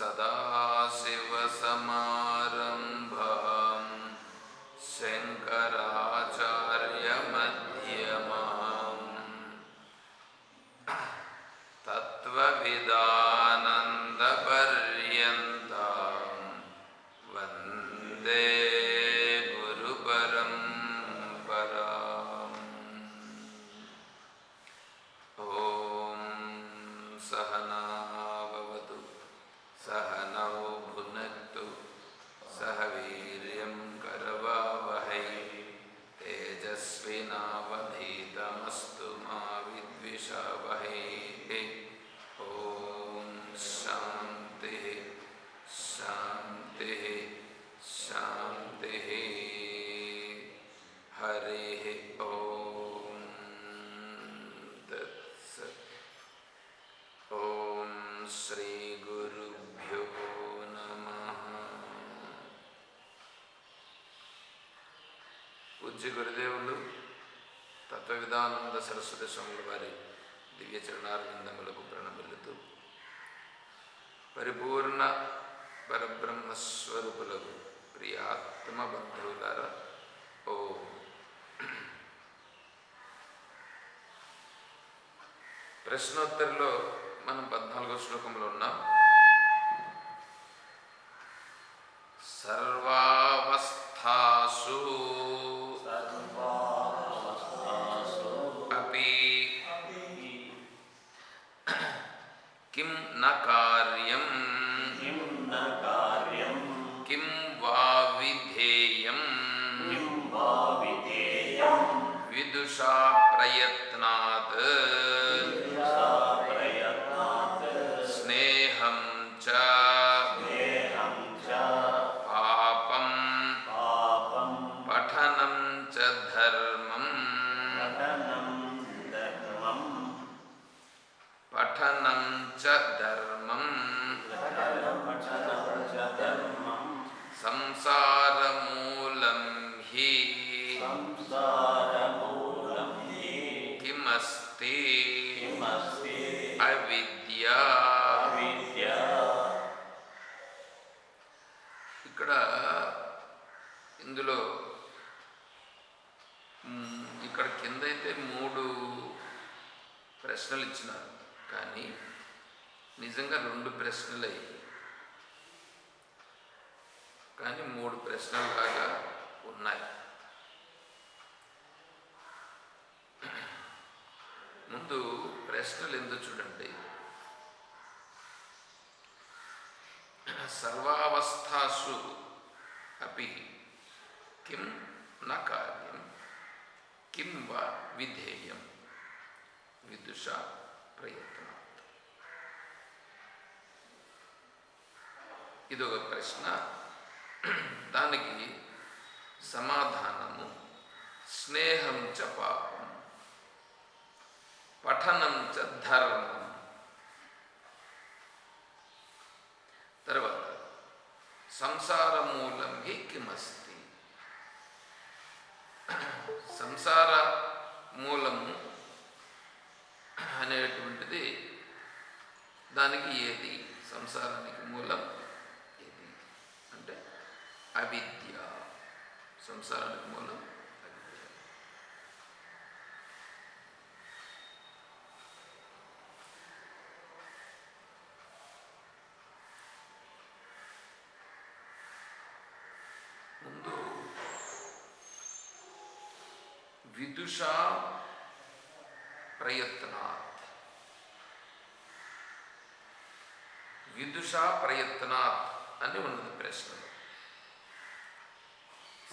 sada పూజ్య గురుదేవులు తత్వవిధానంద సరస్వతి స్వాముల వారి దివ్య చరణారవిందములకు ప్రణమిల్లుతూ పరిపూర్ణ పరబ్రహ్మస్వరూపులకు ప్రియాత్మ బంధువులారా ఓ. ప్రశ్నోత్తరిలో మనం పద్నాలుగో శ్లోకంలో ఉన్నాం. సర్వావస్థాసు సర్వావస్థాసు అపి కిం న కార్యం కిం వా విధేయం విదుష ప్రయత్నాత్ ఇదొక ప్రశ్న దానికి సమాధానము స్నేహం చ పాపం పఠనం చ ధర్మం తర్వాత సంసార మూలం హి కిమస్తి సంసార మూలము అనేటువంటిది దానికి ఏది? సంసారానికి మూలం ఏది? అంటే అవిద్య. సంసారానికి మూలం అవిద్య ముందు విదుషా ప్రయత్నాత్ విదుషా ప్రయత్నాత్ అని ఉన్నది ప్రశ్న.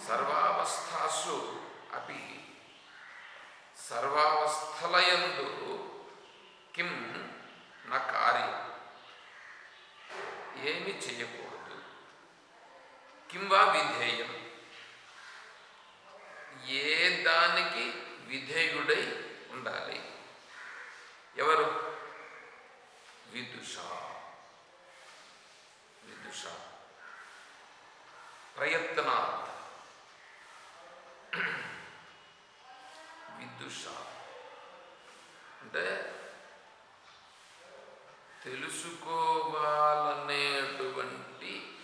సర్వావస్థాసు అవి సర్వావస్థలయందు కిం నా కార్యం? ఏమి చేయకూడదు. కిం వా విధేయం? ఏ దానికి విధేయుడై ఉండాలి? ఎవరు? విదుష. విదుష. ప్రయత్నార్థ. విదుష. అంటే తెలుసుకోవాలనేటువంటి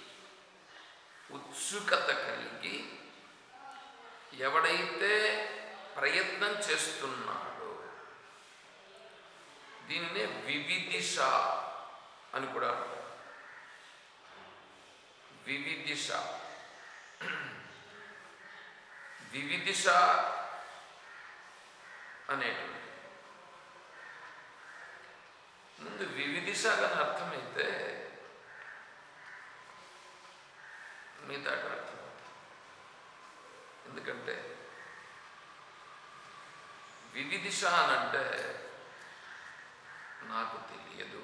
ఉత్సుకత కలిగి ఎవడైతే ప్రయత్నం చేస్తున్నాడో దీన్నే వివిధిష అని కూడా అంటారు. వివిధిష వివిదిష అనేటువంటి. ముందు వివిధిష అని అర్థమైతే మిగతా ఎందుకంటే వివిధిష అనంటే నాకు తెలియదు.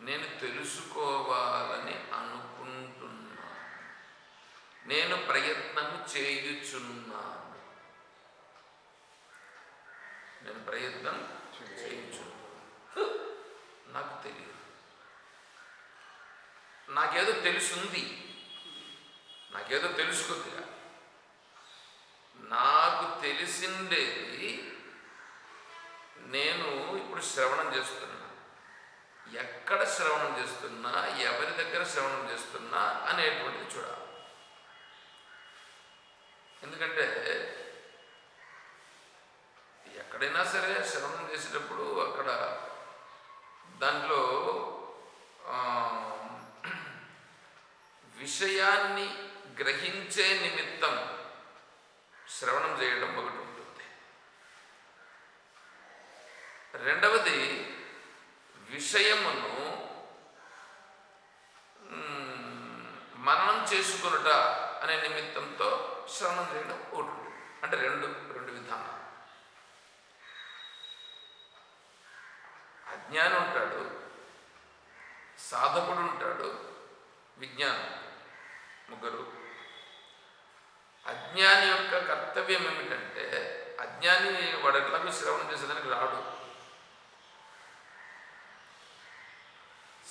నేను తెలుసుకోవాలని అనుకుంటున్నాను. నేను ప్రయత్నం చేయుచున్నాను. నేను ప్రయత్నం చేయుచున్నాను. నాకు తెలియదు. నాకేదో తెలుసుంది. నాకేదో తెలుసుకుందిగా తెలిసిండేది నేను ఇప్పుడు శ్రవణం చేస్తున్నా. ఎక్కడ శ్రవణం చేస్తున్నా ఎవరి దగ్గర శ్రవణం చేస్తున్నా అనేటువంటిది చూడాలి. ఎందుకంటే ఎక్కడైనా సరే శ్రవణం చేసేటప్పుడు అక్కడ దాంట్లో ఆ, విషయాన్ని గ్రహించే నిమిత్తం శ్రవణం చేయడం ఒకటి ఉంటుంది రెండవది విషయమును మ్, మననం చేసుకునుట అనే నిమిత్తంతో శ్రవణం చేయడం ఒకటి. అంటే రెండు రెండు విధానాలు. అజ్ఞానం ఉంటాడు సాధకుడు ఉంటాడు విజ్ఞానం ముగ్గురు. అజ్ఞాని యొక్క కర్తవ్యం ఏమిటంటే అజ్ఞాని వాడు ఎట్లాగో శ్రవణం చేసేదానికి రాడు.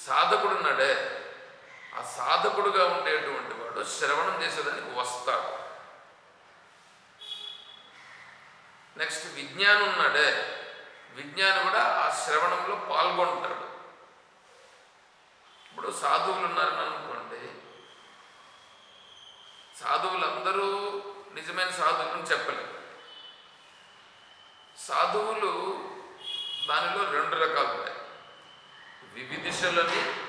సాధకుడు ఉన్నాడే ఆ సాధకుడుగా ఉండేటువంటి వాడు శ్రవణం చేసేదానికి వస్తాడు. నెక్స్ట్ విజ్ఞానం ఉన్నాడే. విజ్ఞానం కూడా ఆ శ్రవణంలో పాల్గొంటాడు. ఇప్పుడు సాధువులు ఉన్నారని అనుకోండి. సాధువులందరూ నిజమైన సాధువులను చెప్పలేరు సాధువులు దానిలో రెండు రకాలు ఉన్నాయి వివిధిశలని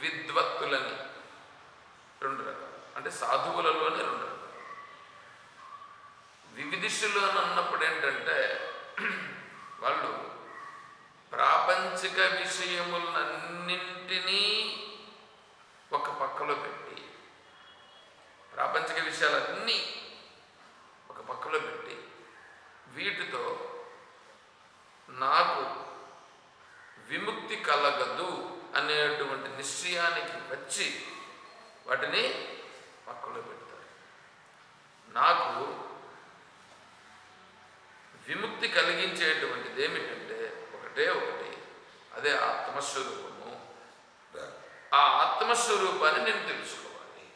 విద్వత్తులని. రెండు రకాలు. అంటే సాధువులలోనే రెండు రకాలు. వివిధిషులు అని అన్నప్పుడు ఏంటంటే వాళ్ళు ప్రాపంచిక విషయములన్నింటినీ ఒక పక్కలో పెట్టి ప్రాపంచిక విషయాలన్నీ ఒక పక్కలో పెట్టి వీటితో నాకు విముక్తి కలగదు అనేటువంటి నిశ్చయానికి వచ్చి వాటిని పక్కలో పెడతారు. నాకు విముక్తి కలిగించేటువంటిది ఏమిటంటే ఒకటే ఒకటి అదే ఆత్మస్వరూపము. ఆ ఆత్మస్వరూపాన్ని నేను తెలుసుకోవాలి.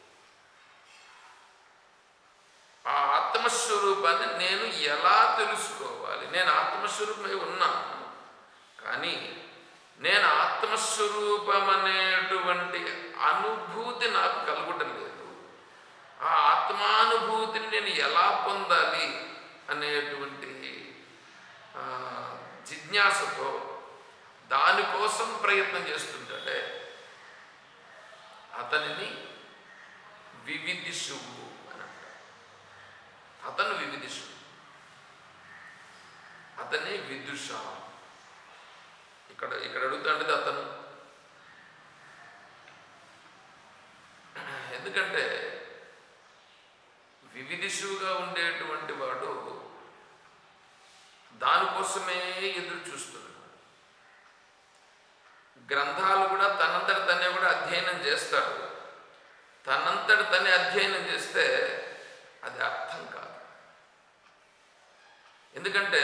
ఆ ఆత్మస్వరూపాన్ని నేను ఎలా తెలుసుకోవాలి? నేను ఆత్మస్వరూపమై ఉన్నాను. కానీ నేను ఆత్మస్వరూపం అనేటువంటి అనుభూతి నాకు కలగటం లేదు. ఆ ఆత్మానుభూతిని నేను ఎలా పొందాలి అనేటువంటి జిజ్ఞాసతో దానికోసం ప్రయత్నం చేస్తుంటాడే. అతనిని వివిధిషువు అని అంటారు. అతను వివిధిషువు అతనే విదుష. ఇక్కడ ఇక్కడ అడుగుతాండేది అతను. ఎందుకంటే వివిధిషువుగా ఉండేటువంటి వాడు దానికోసమే ఎదురు చూస్తున్నాడు. గ్రంథాలు కూడా తనంతట తనే కూడా అధ్యయనం చేస్తాడు. తనంతట తనే అధ్యయనం చేస్తే అది అర్థం కాదు. ఎందుకంటే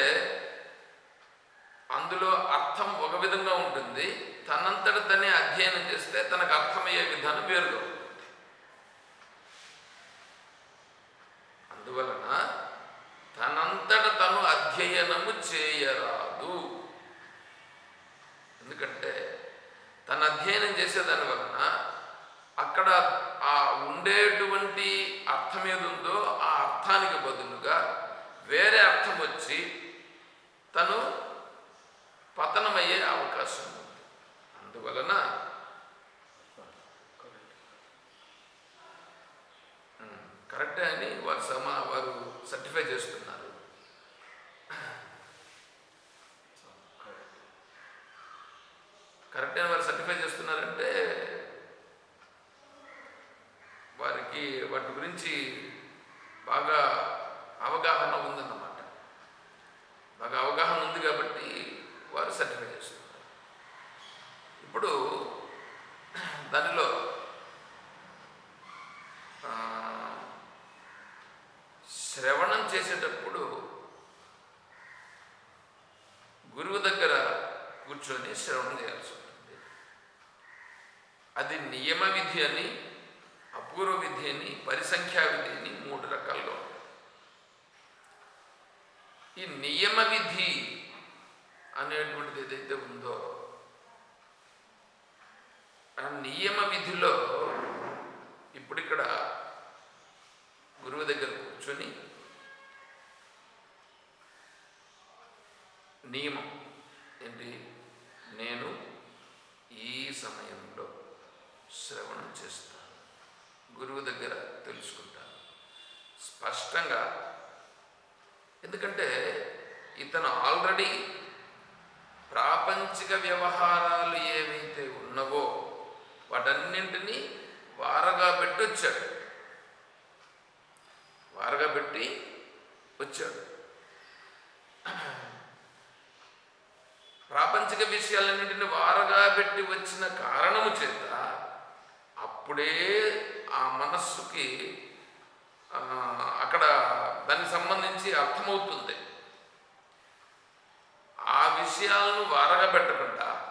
అందులో అర్థం ఒక విధంగా ఉంటుంది. తనంతట తనే అధ్యయనం చేస్తే తనకు అర్థమయ్యే విధానం వేరుగా ఉంటుంది. అందువలన తనంతట తను అధ్యయనము చేయరాదు. ఎందుకంటే తను అధ్యయనం చేసేదాని వలన అక్కడ ఆ ఉండేటువంటి అర్థం ఏది ఉందో ఆ అర్థానికి బదులుగా వేరే అర్థం వచ్చి తను పతనమయ్యే అవకాశం ఉంది. అందువలన కరెక్టే అని వారు సమా వారు సర్టిఫై చేస్తున్నారు. కరెక్ట్ అని వారు సర్టిఫై చేస్తున్నారంటే వారికి వాటి గురించి బాగా అవగాహన ఉందన్నమాట. బాగా అవగాహన ఉంది కాబట్టి వారు సర్టిఫై చేస్తున్నారు ఇప్పుడు దానిలో ఆ, శ్రవణం చేసేటప్పుడు గురువు దగ్గర కూర్చొని శ్రవణం చేయాల్సి ఉంటుంది. అది నియమ విధి అని అపూర్వ విధి అని పరిసంఖ్యా విధి అని మూడు రకాలుగా ఉంటాయి. ఈ నియమ విధి అనేటువంటిది ఏదైతే ఉందో ఆ నియమ విధిలో ఇప్పుడు ఇక్కడ గురువు దగ్గర కూర్చొని నియమం ఏంటి? నేను ఈ సమయంలో శ్రవణం చేస్తాను. గురువు దగ్గర తెలుసుకుంటాను. స్పష్టంగా ఎందుకంటే ఇతను ఆల్రెడీ ప్రాపంచిక వ్యవహారాలు ఏవైతే ఉన్నవో వాటన్నింటినీ వారగా పెట్టి వచ్చాడు వారగా పెట్టి వచ్చాడు. ప్రాపంచిక విషయాలన్నింటిని వారగా పెట్టి వచ్చిన కారణము చేత అప్పుడే ఆ మనస్సుకి అక్కడ దానికి సంబంధించి అర్థమవుతుంది. ఆ విషయాలను వారగా పెట్టకుండా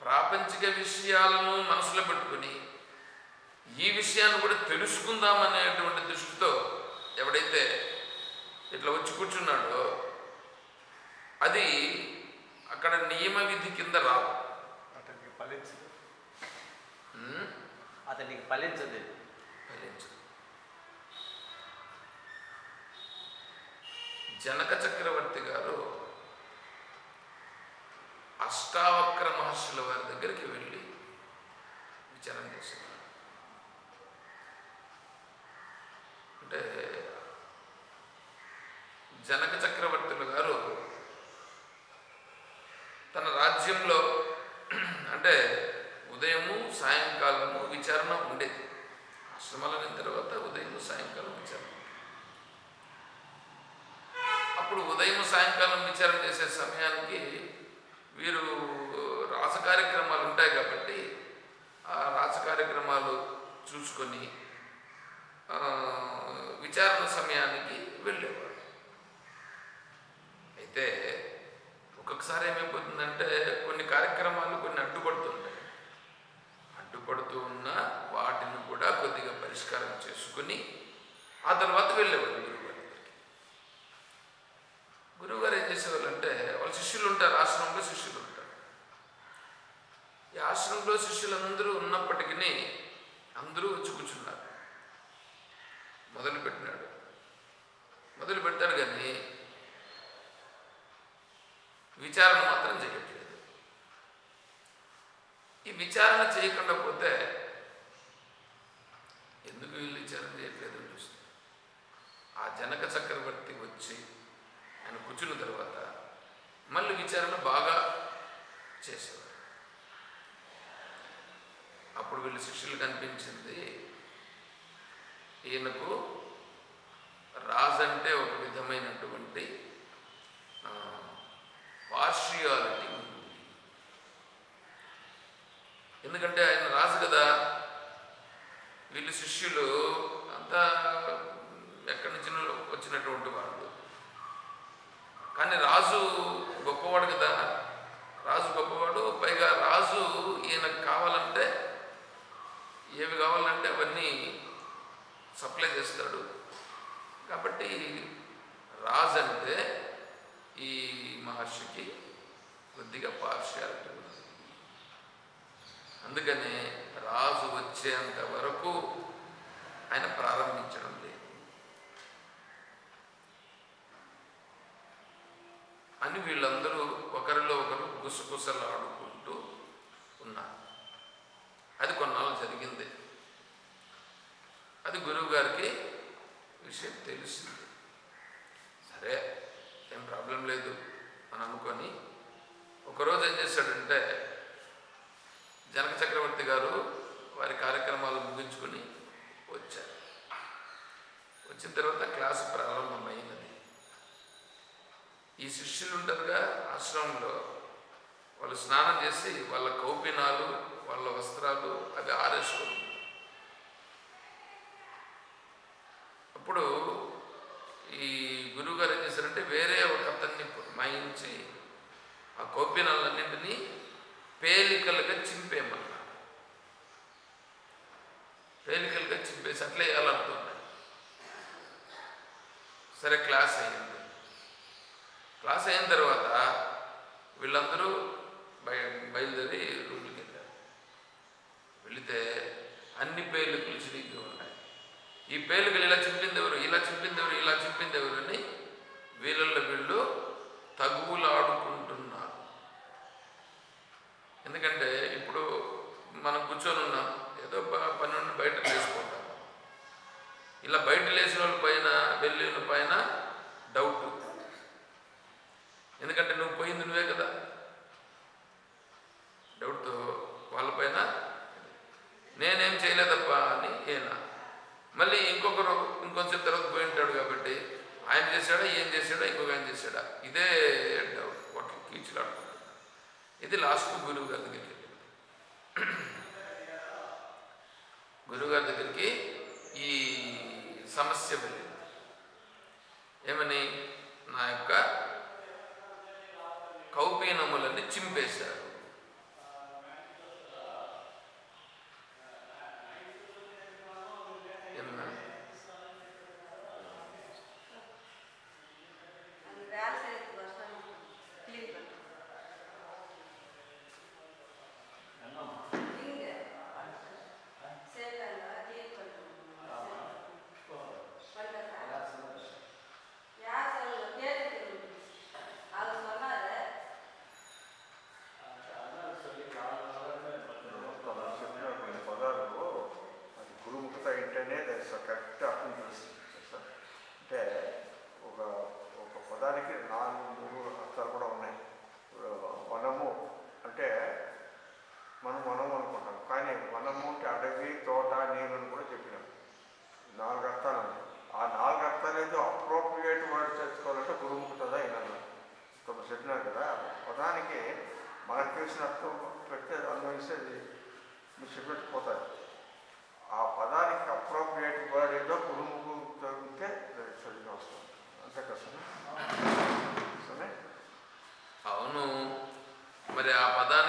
ప్రాపంచిక విషయాలను మనసులో పెట్టుకుని ఈ విషయాన్ని కూడా తెలుసుకుందామనేటువంటి దృష్టితో ఎవడైతే ఇట్లా వచ్చి కూర్చున్నాడో అది అక్కడ నియమ విధి కింద రాదు. అతనికి ఫలించదు. అతనికి ఫలించదు. ఫలించదు. జనక చక్రవర్తి గారు అష్టావక్ర మహర్షుల వారి దగ్గరికి వెళ్ళి విచారం చేశారు. అంటే జనక చక్రవర్తులు గారు తన రాజ్యంలో అంటే ఉదయము సాయంకాలము విచారణ ఉండేది. ఆశ్రమాలైన తర్వాత ఉదయం సాయంకాలం విచారణ. అప్పుడు ఉదయం సాయంకాలం విచారణ చేసే సమయానికి వీరు రాస కార్యక్రమాలు ఉంటాయి కాబట్టి ఆ రాస కార్యక్రమాలు చూసుకొని విచారణ సమయానికి వెళ్ళేవాడు. అయితే ఒక్కొక్కసారి ఏమైపోతుందంటే కొన్ని కార్యక్రమాలు కొన్ని అడ్డుపడుతుంటాయి. అడ్డుపడుతూ ఉన్న వాటిని కూడా కొద్దిగా పరిష్కారం చేసుకుని ఆ తర్వాత వెళ్ళేవాడు గురువుగారి దగ్గరికి. గురువుగారు ఏం చేసేవాళ్ళు అంటే వాళ్ళ శిష్యులు ఉంటారు ఆశ్రమంలో శిష్యులు ఉంటారు. ఈ ఆశ్రమంలో శిష్యులందరూ ఉన్నప్పటికీ అందరూ వచ్చి కూర్చున్నారు. మొదలు పెట్టినాడు. మొదలు పెడతాడు కానీ విచారణ మాత్రం చేయట్లేదు. ఈ విచారణ చేయకుండా పోతే ఎందుకు వీళ్ళు విచారణ చేయట్లేదని చూస్తుంది ఆ జనక చక్రవర్తి వచ్చి ఆయన కూర్చున్న తర్వాత మళ్ళీ విచారణ బాగా చేసేవారు వీళ్ళు శిష్యులు కనిపించింది. ఈయనకు రాజు అంటే ఒక విధమైనటువంటి పార్షియాలిటీ ఉంది ఎందుకంటే ఆయన రాజు కదా వీళ్ళు శిష్యులు అంతా ఎక్కడి నుంచి వచ్చినటువంటి వాళ్ళు కానీ రాజు గొప్పవాడు కదా రాజు గొప్పవాడు పైగా రాజు ఈయనకు కావాలంటే ఏవి కావాలంటే అవన్నీ సప్లై చేస్తాడు కాబట్టి రాజు అంటే ఈ మహర్షికి కొద్దిగా పార్షియాలిటీ ఉంది అందుకనే రాజు వచ్చేంత వరకు ఆయన ప్రారంభించడం లేదు అని వీళ్ళందరూ ఒకరిలో ఒకరు గుసగుసలాడుకుంటూ ఉన్నారు. అది కొన్నాళ్ళు జరిగింది. అది గురువు గారికి విషయం తెలిసింది. సరే ఏం ప్రాబ్లం లేదు అని అనుకొని ఒకరోజు ఏం చేశాడంటే జనక చక్రవర్తి గారు వారి కార్యక్రమాలు ముగించుకొని వచ్చారు. వచ్చిన తర్వాత క్లాసు ప్రారంభమైంది. ఈ శిష్యులు ఉంటారుగా ఆశ్రమంలో. వాళ్ళు స్నానం చేసి వాళ్ళ కౌపినాలు వాళ్ళ వస్త్రాలు అవి ఆరేసుకోరు అప్పుడు ఈ గురువుగారు ఏం చేశారంటే వేరే ఒక అతన్ని మాయించి ఆ కౌపినాలన్నింటినీ పేలికలుగా చింపేయమన్నారు. పేలికలుగా చింపేసి అట్లే వేయాలనుకున్నాయి సరే క్లాస్ అయ్యింది. క్లాస్ అయిన తర్వాత వీళ్ళందరూ బయ బయలుదేరి రూమ్కి వెళ్ళారు. వెళితే అన్ని పేర్లు చిరిగి ఉన్నాయి. ఈ పేర్లు ఇలా చింపింది ఎవరు? ఇలా చింపింది ఎవరు? ఇలా చింపింది ఎవరు? అని వీళ్ళల్లో వీళ్ళు తగువులాడుకుంటున్నారు. ఎందుకంటే ఇప్పుడు మనం కూర్చొని ఉన్నాం. ఏదో పని నుండి బయట లేచిపోతాం. ఇలా బయట లేచిన వాళ్ళ పైన వెళ్ళిన పైన డౌట్ ఎందుకంటే నువ్వు పోయింది నువ్వే కదా. డౌట్తో వాళ్ళపైన నేనేం చేయలేదప్పా అని ఈయన మళ్ళీ ఇంకొకరు ఇంకొంచెం తర్వాత పోయి ఉంటాడు కాబట్టి ఆయన చేశాడా ఏం చేశాడా ఇంకొక ఆయన చేశాడా? ఇదే డౌట్ వాటి కీచులాడుకుంటున్నాడు ఇది లాస్ట్ గురువు గారి దగ్గరికి వెళ్ళింది. దగ్గరికి ఈ సమస్య వెళ్ళింది. ఏమని? better.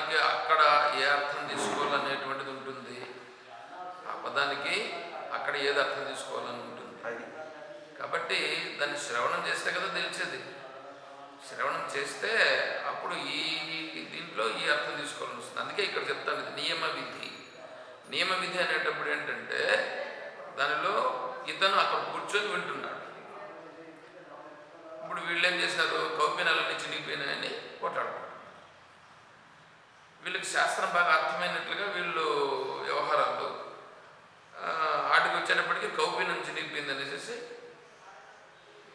పదానికి అక్కడ ఏ అర్థం తీసుకోవాలనేటువంటిది ఉంటుంది. ఆ పదానికి అక్కడ ఏది అర్థం తీసుకోవాలని ఉంటుంది. కాబట్టి దాన్ని శ్రవణం చేస్తే కదా తెలిసేది. శ్రవణం చేస్తే అప్పుడు ఈ దీంట్లో ఈ అర్థం తీసుకోవాలని వస్తుంది. అందుకే ఇక్కడ చెప్తాను ఇది నియమ విధి. నియమ విధి అనేటప్పుడు ఏంటంటే దానిలో ఇతను అక్కడ కూర్చొని వింటున్నాడు ఇప్పుడు వీళ్ళు ఏం చేసినారు కౌపినాలన్నీ చినిగిపోయినాయని కొట్లాడుకుంటారు వీళ్ళకి శాస్త్రం బాగా అర్థమైనట్లుగా వీళ్ళు వ్యవహారాలు. ఆటకు ఆటికి వచ్చేటప్పటికి నుంచి చినిగిపోయింది అనేసి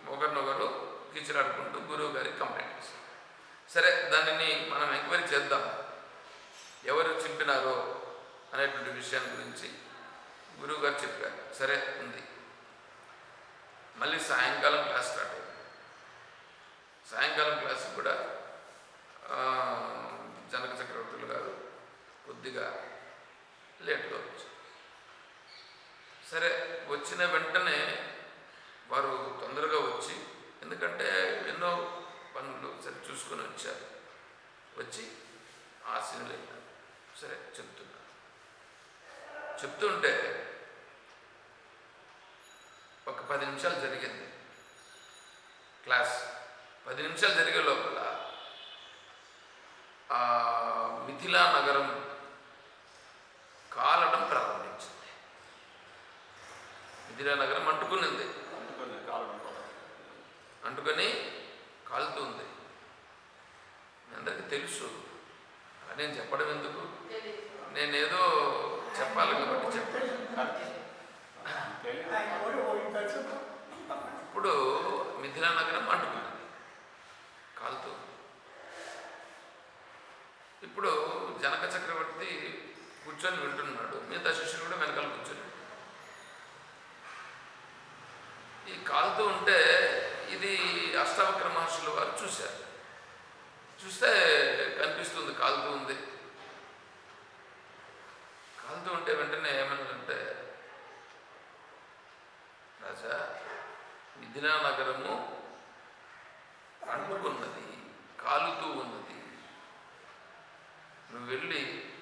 ఒకరినొకరు కిచిలాడుకుంటూ గురువు గారికి కంప్లైంట్ చేశారు. సరే దానిని మనం ఎంక్వైరీ చేద్దాం. ఎవరు చింపినారో అనేటువంటి విషయాన్ని గురించి గురువు గారు చెప్పారు. సరే ఉంది. మళ్ళీ సాయంకాలం క్లాస్ స్టార్ట్ అయింది. సాయంకాలం క్లాస్ కూడా ఆ, జనక చక్రవర్తులు గారు కొద్దిగా లేట్గా వచ్చింది సరే వచ్చిన వెంటనే వారు తొందరగా వచ్చి ఎందుకంటే ఎన్నో పనులు సరే చూసుకొని వచ్చారు. వచ్చి ఆశీనులు సరే చెప్తున్నారు చెప్తుంటే ఒక పది నిమిషాలు జరిగింది. క్లాస్ పది నిమిషాలు జరిగే లోపల ఆ మిథిలా నగరం కాలడం మిథిలా నగరం అంటుకునింది అందుకొని కాలం కూడా. అంటుకొని కాలుతుంది మీ అందరికీ తెలుసు అలా నేను చెప్పడం ఎందుకు తెలియదు నేనేదో చెప్పాలి కాబట్టి చెప్పాను తెలియదు. ఇప్పుడు మిథిలా నగరం అంటుకున్నది కాలుతూ ఇప్పుడు జనక చక్రవర్తి కూర్చొని వింటున్నాడు మిగతా శిష్యులు కూడా వెనకాల కూర్చొని వింటున్నారు. ఈ కాలుతూ ఉంటే ఇది అష్టావక్ర మహర్షుల వారు చూశారు చూస్తే కనిపిస్తుంది కాలుతూ ఉంది కాలుతూ ఉంటే వెంటనే ఏమన్నాడంటే రాజా మిథిలా నగరము అంటుకున్నది కాలుతూ ఉన్నది. నువ్వు వెళ్ళి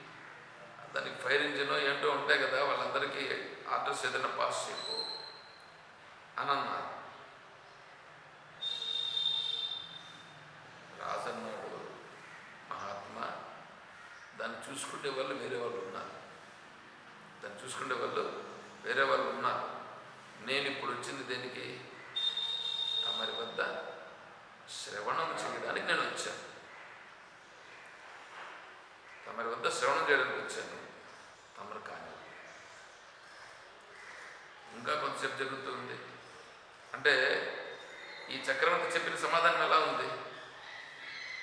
దానికి ఫైర్ ఇంజిన్ ఏంటో ఉంటాయి కదా వాళ్ళందరికీ ఆర్డర్స్ ఏదైనా పాస్ చేయకు అని అన్నారు. రాజన్నాడు మహాత్మా. దాన్ని చూసుకునే వాళ్ళు వేరే వాళ్ళు ఉన్నారు. దాన్ని చూసుకునే వాళ్ళు వేరే వాళ్ళు ఉన్నారు. నేను ఇప్పుడు వచ్చింది దేనికి తమరి వద్ద శ్రవణం చేయడానికి నేను వచ్చాను. తమరి వద్ద శ్రవణం చేయడానికి వచ్చాను. తమరు కానీ. ఇంకా కొంతసేపు జరుగుతుంది అంటే ఈ చక్రవర్తి చెప్పిన సమాధానం ఎలా ఉంది?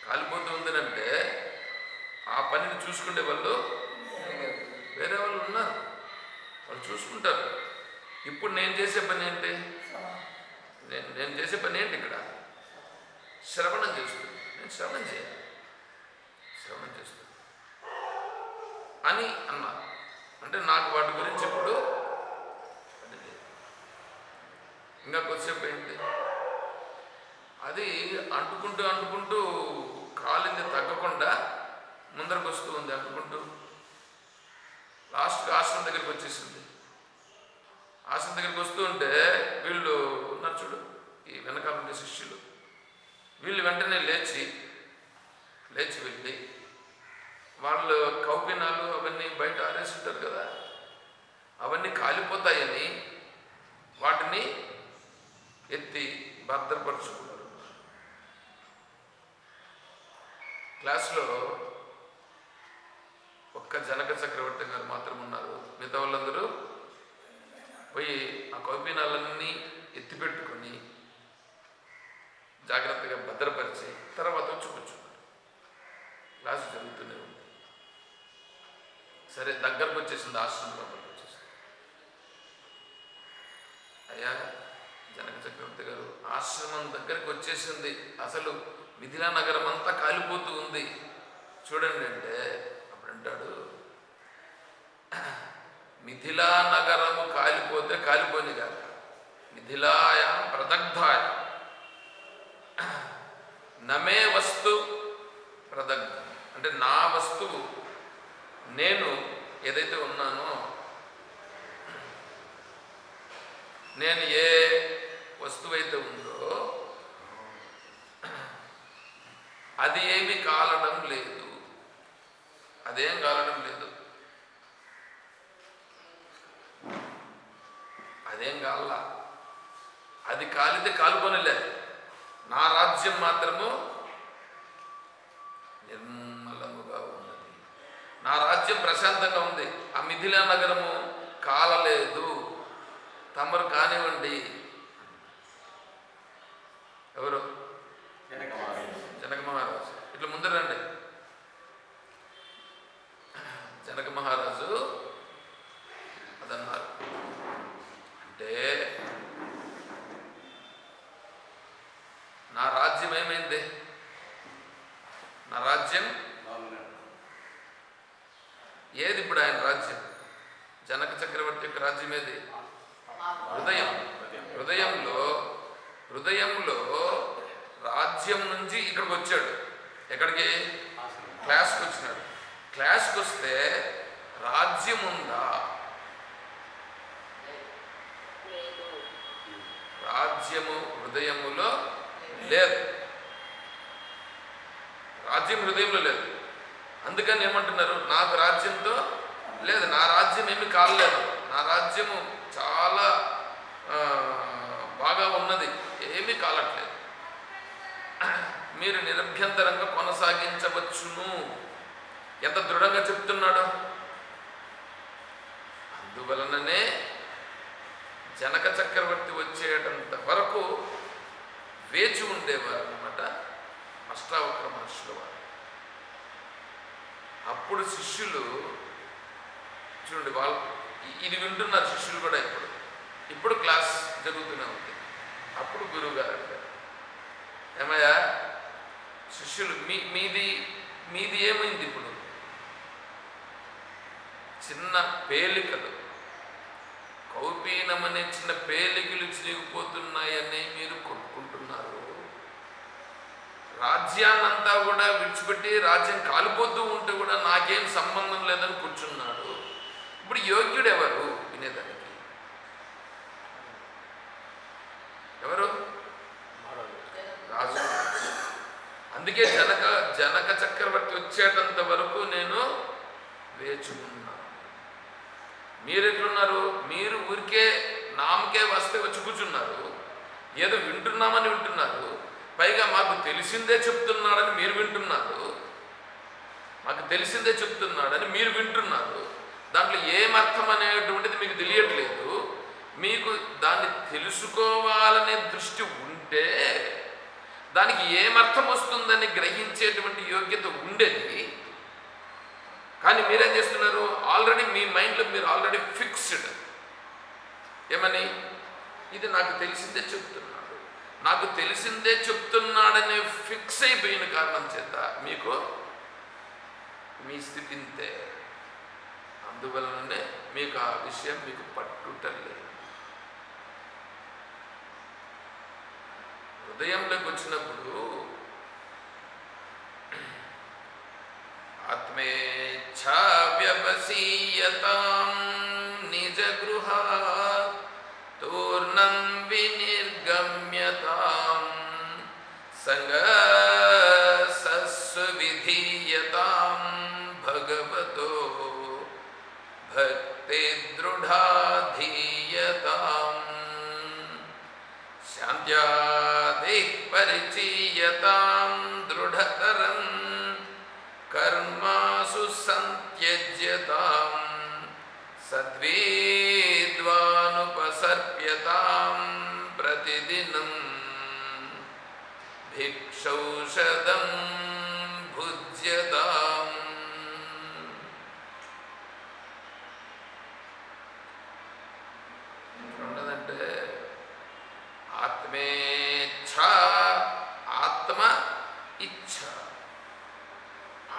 కాలిపోతూ ఉంది అంటే ఆ పనిని చూసుకునే వాళ్ళు. వేరే వాళ్ళు ఉన్నారు. వాళ్ళు చూసుకుంటారు. ఇప్పుడు నేను చేసే పని ఏంటి? నేను నేను చేసే పని ఏంటి ఇక్కడ? శ్రవణం చేస్తుంది. నేను శ్రవణం చేయాలి. శ్రవణం చేస్తుంది. అని అన్నా. అంటే నాకు వాటి గురించి ఇప్పుడు ఇంకా కొద్దిసేపు ఏంటి? అది అంటుకుంటూ అంటుకుంటూ కాలింది తగ్గకుండా ముందరకు వస్తూ ఉంది అంటుకుంటూ. లాస్ట్కి ఆశ్రమం దగ్గరికి వచ్చేసింది. ఆశ్రమం దగ్గరికి వస్తూ ఉంటే వీళ్ళు ఉన్నారు చూడు ఈ వెనకాల ఉండే శిష్యులు. వీళ్ళు వెంటనే లేచి లేచి వెళ్ళి వాళ్ళు కౌపినాలు అవన్నీ బయట ఆరేసి ఉంటారు కదా అవన్నీ కాలిపోతాయని వాటిని ఎత్తి భద్రపరుచుకున్నారు. క్లాస్లో ఒక్క జనక చక్రవర్తి గారు మాత్రం ఉన్నారు. మిగతా వాళ్ళందరూ పోయి ఆ కౌపీనాలన్నీ ఎత్తిపెట్టుకొని జాగ్రత్తగా భద్రపరిచి తర్వాత వచ్చి కూర్చున్నారు. క్లాసు జరుగుతూనే ఉంది. సరే దగ్గరకు వచ్చేసింది ఆశ్రమం లోపలికి వచ్చేసింది. అయ్యా జనక చక్రవర్తి గారు ఆశ్రమం దగ్గరికి వచ్చేసింది. అసలు మిథిలా నగరం అంతా కాలిపోతూ ఉంది. చూడండి అంటే అప్పుడు అంటాడు మిథిలా నగరము కాలిపోతే కాలిపోయింది కాక మిథిలాయ ప్రదగ్ధాయ. నమే వస్తు ప్రదగ్ధ. అంటే నా వస్తువు నేను ఏదైతే ఉన్నానో నేను ఏ వస్తువు అయితే ఉందో అది ఏమి కాలడం లేదు. అదేం కాలడం లేదు అదేం కాల కాలితే కాలుకొనిలే నా రాజ్యం మాత్రము నిర్మలముగా ఉన్నది. నా రాజ్యం ప్రశాంతంగా ఉంది. ఆ మిథిలా నగరము కాలలేదు. తమరు కానివ్వండి. ఎవరు? జనక మహారాజు ఇట్లా ముందర రండి జనక మహారాజు అదన్నారు అంటే నా రాజ్యం ఏమైంది నా రాజ్యం ఏది ఇప్పుడు ఆయన రాజ్యం జనక చక్రవర్తి యొక్క రాజ్యం ఏది హృదయం. హృదయంలో హృదయంలో రాజ్యం నుంచి ఇక్కడికి వచ్చాడు ఎక్కడికి? క్లాస్కి వచ్చినాడు క్లాస్కి వస్తే రాజ్యం ఉందా రాజ్యము హృదయములో లేదు. రాజ్యం హృదయంలో లేదు. అందుకని ఏమంటున్నారు? నాకు రాజ్యంతో లేదు. నా రాజ్యం ఏమి కాలేదు. నా రాజ్యము చాలా బాగా ఉన్నది. ఏమీ కాలట్లేదు. మీరు నిరభ్యంతరంగా కొనసాగించవచ్చును. ఎంత దృఢంగా చెప్తున్నాడు? అందువలననే జనక చక్రవర్తి వచ్చేటంత వరకు వేచి ఉండేవారు అనమాట అష్టావక్ర మహర్షుల వారు. అప్పుడు శిష్యులు చూడండి వాళ్ళు ఇది వింటున్నారు శిష్యులు కూడా ఇప్పుడు. ఇప్పుడు క్లాస్ జరుగుతూనే ఉంది. అప్పుడు గురువు గారు అంటారు ఏమయ్యా? శిష్యులు మీ మీది మీది ఏమైంది ఇప్పుడు? చిన్న పేలికలు. కౌపీనమనే చిన్న పేలికలు చిరిగిపోతున్నాయని మీరు కొట్టుకుంటున్నారు రాజ్యాన్నంతా కూడా విడిచిపెట్టి రాజ్యం కాలిపోతూ ఉంటే కూడా నాకేం సంబంధం లేదని కూర్చున్నాడు. ఇప్పుడు యోగ్యుడు ఎవరు వినేదానికి. ఎవరు? రాజు. అందుకే జనక జనక చక్రవర్తి వచ్చేటంత వరకు నేను వేచుకున్నాను మీరు ఎట్లున్నారు మీరు ఊరికే నామకే వస్తే వచ్చి కూర్చున్నారు. ఏదో వింటున్నామని వింటున్నారు. పైగా మాకు తెలిసిందే చెప్తున్నాడని మీరు వింటున్నారు. మాకు తెలిసిందే చెప్తున్నాడని మీరు వింటున్నారు. దాంట్లో ఏమర్థం అనేటువంటిది మీకు తెలియట్లేదు. మీకు దాన్ని తెలుసుకోవాలనే దృష్టి ఉంటే దానికి ఏమర్థం వస్తుందని గ్రహించేటువంటి యోగ్యత ఉండేది. కానీ మీరేం చేస్తున్నారు? ఆల్రెడీ మీ మైండ్లో మీరు ఆల్రెడీ ఫిక్స్డ్. ఏమని? ఇది నాకు తెలిసిందే చెప్తున్నాడు. నాకు తెలిసిందే చెప్తున్నాడని ఫిక్స్ అయిపోయిన కారణం చేత మీకు మీ స్థితి ఇంతే. అందువలననే మీకు ఆ విషయం మీకు పట్టుటలేదు హృదయంలోకి వచ్చినప్పుడు ఆత్మేచ్ఛా వ్యవసీయతాం నిజ గృహ తూర్ణం వినిర్గమ్యతాం సంగసస్సు भक्तिदृढा धीयताम् शान्त्यादिः परिचीयतां दृढतरम्। कर्मासु सन्त्यज्यताम् सद्वेद्वानुपसर्प्यतां प्रतिदिनम्। भिक्षौषधम् ఆత్మేచ్ఛ ఆత్మ ఇచ్ఛ.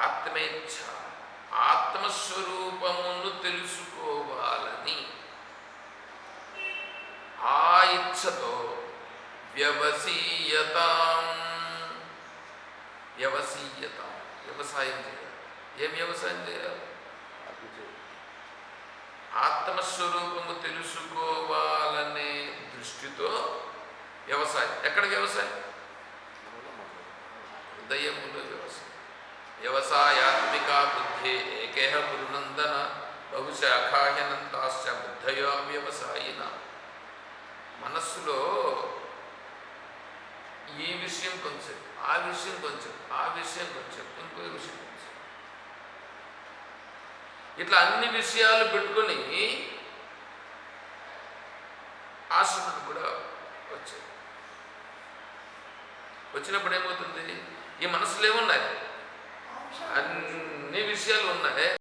ఆత్మేచ్ఛ ఆత్మస్వరూపమును తెలుసుకోవాలని. ఆ ఇచ్ఛతో వ్యవసీయత. వ్యవసీయత. వ్యవసాయం చేయాలి. ఏం వ్యవసాయం చేయాలి? ఆత్మస్వరూపము తెలుసుకోవాలనే దృష్టితో వ్యవసాయం. ఎక్కడ వ్యవసాయం? హృదయములో వ్యవసాయం. వ్యవసాయాత్మిక బుద్ధి ఏకేహ గురునందన బహుశాఖాహ్యనంతాశ్చ బుద్ధయో వ్యవసాయిన. మనస్సులో ఈ విషయం కొంచెం ఆ విషయం కొంచెం ఆ విషయం కొంచెం ఇంకో విషయం కొంచెం. ఇట్లా అన్ని విషయాలు పెట్టుకొని ఆశ్రమం కూడా వచ్చాయి వచ్చినప్పుడు ఏమవుతుంది? ఈ మనసులో ఏమున్నాయి? అన్ని విషయాలు ఉన్నాయి.